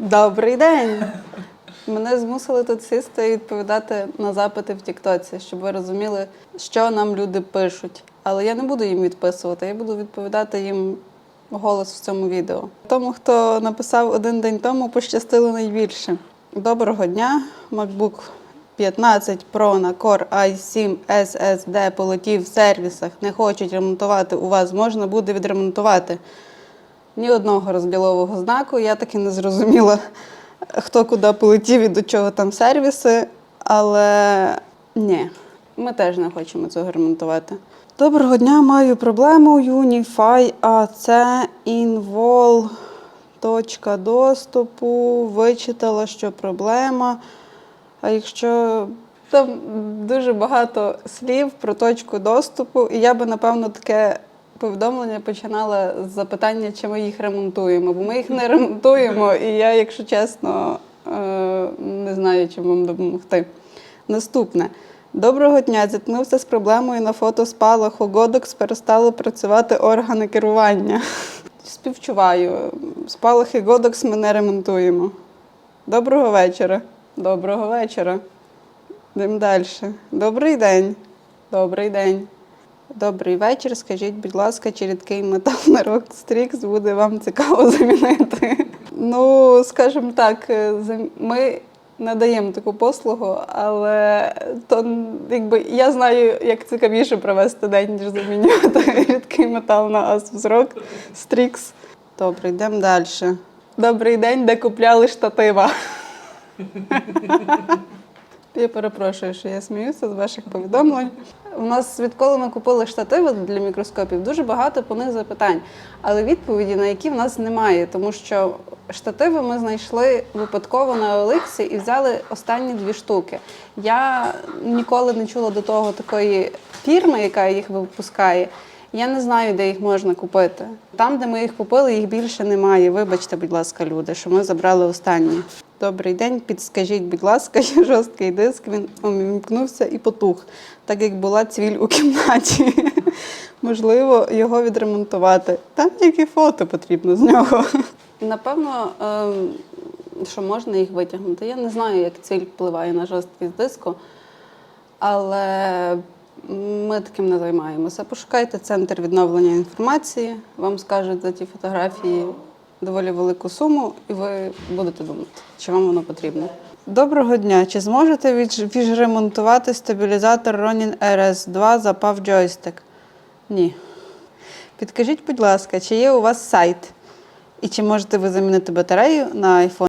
Добрий день! Мене змусили тут сісти і відповідати на запити в Тіктоці, щоб ви розуміли, що нам люди пишуть. Але я не буду їм відписувати, я буду відповідати їм голос в цьому відео. Тому, хто написав один день тому, пощастило найбільше. Доброго дня, MacBook 15 Pro на Core i7 SSD полетів в сервісах. Не хочуть ремонтувати. У вас можна буде відремонтувати. Ні одного розділового знаку. Я таки не зрозуміла, хто куди полетів і до чого там сервіси. Але ні, ми теж не хочемо цього ремонтувати. Доброго дня, маю проблему. Unify AC Invol. Точка доступу. Вичитала, що проблема. А якщо там дуже багато слів про точку доступу, і я би, напевно, таке повідомлення починала з запитання, чи ми їх ремонтуємо. Бо ми їх не ремонтуємо, і я, якщо чесно, е, не знаю, чим вам допомогти. Наступне. Доброго дня. Зіткнувся з проблемою на фото спалаху. Годокс перестали працювати органи керування. Співчуваю. Спалахи Годокс ми не ремонтуємо. Доброго вечора. Доброго вечора. Йдемо далі. Добрий день. Добрий день. Добрий вечір. Скажіть, будь ласка, чи рідкий метал на Rockstrix буде вам цікаво замінити? Ну, скажімо так, е, ми надаємо таку послугу, але то якби я знаю, як цікавіше провести день, ніж замінювати рідкий метал на Rock Strix. Добре, йдемо далі. Добрий день, де купляли штатива. Я перепрошую, що я сміюся з ваших повідомлень. У нас відколи ми купили штативи для мікроскопів, дуже багато по них запитань, але відповіді на які в нас немає, тому що штативи ми знайшли випадково на Олексі і взяли останні дві штуки. Я ніколи не чула до того такої фірми, яка їх випускає. Я не знаю, де їх можна купити. Там, де ми їх купили, їх більше немає. Вибачте, будь ласка, люди, що ми забрали останні. Добрий день, підскажіть, будь ласка, жорсткий диск. Він увімкнувся і потух, так як була цвіль у кімнаті. Можливо, його відремонтувати. Там тільки фото потрібно з нього. Напевно, ем, що можна їх витягнути. Я не знаю, як цвіль впливає на жорсткість диску, але ми таким не займаємося. Пошукайте центр відновлення інформації, вам скажуть за ті фотографії доволі велику суму, і ви будете думати, чи вам воно потрібно. Доброго дня. Чи зможете відремонтувати стабілізатор Ronin RS2 запав джойстик? Ні. Підкажіть, будь ласка, чи є у вас сайт? І чи можете ви замінити батарею на iPhone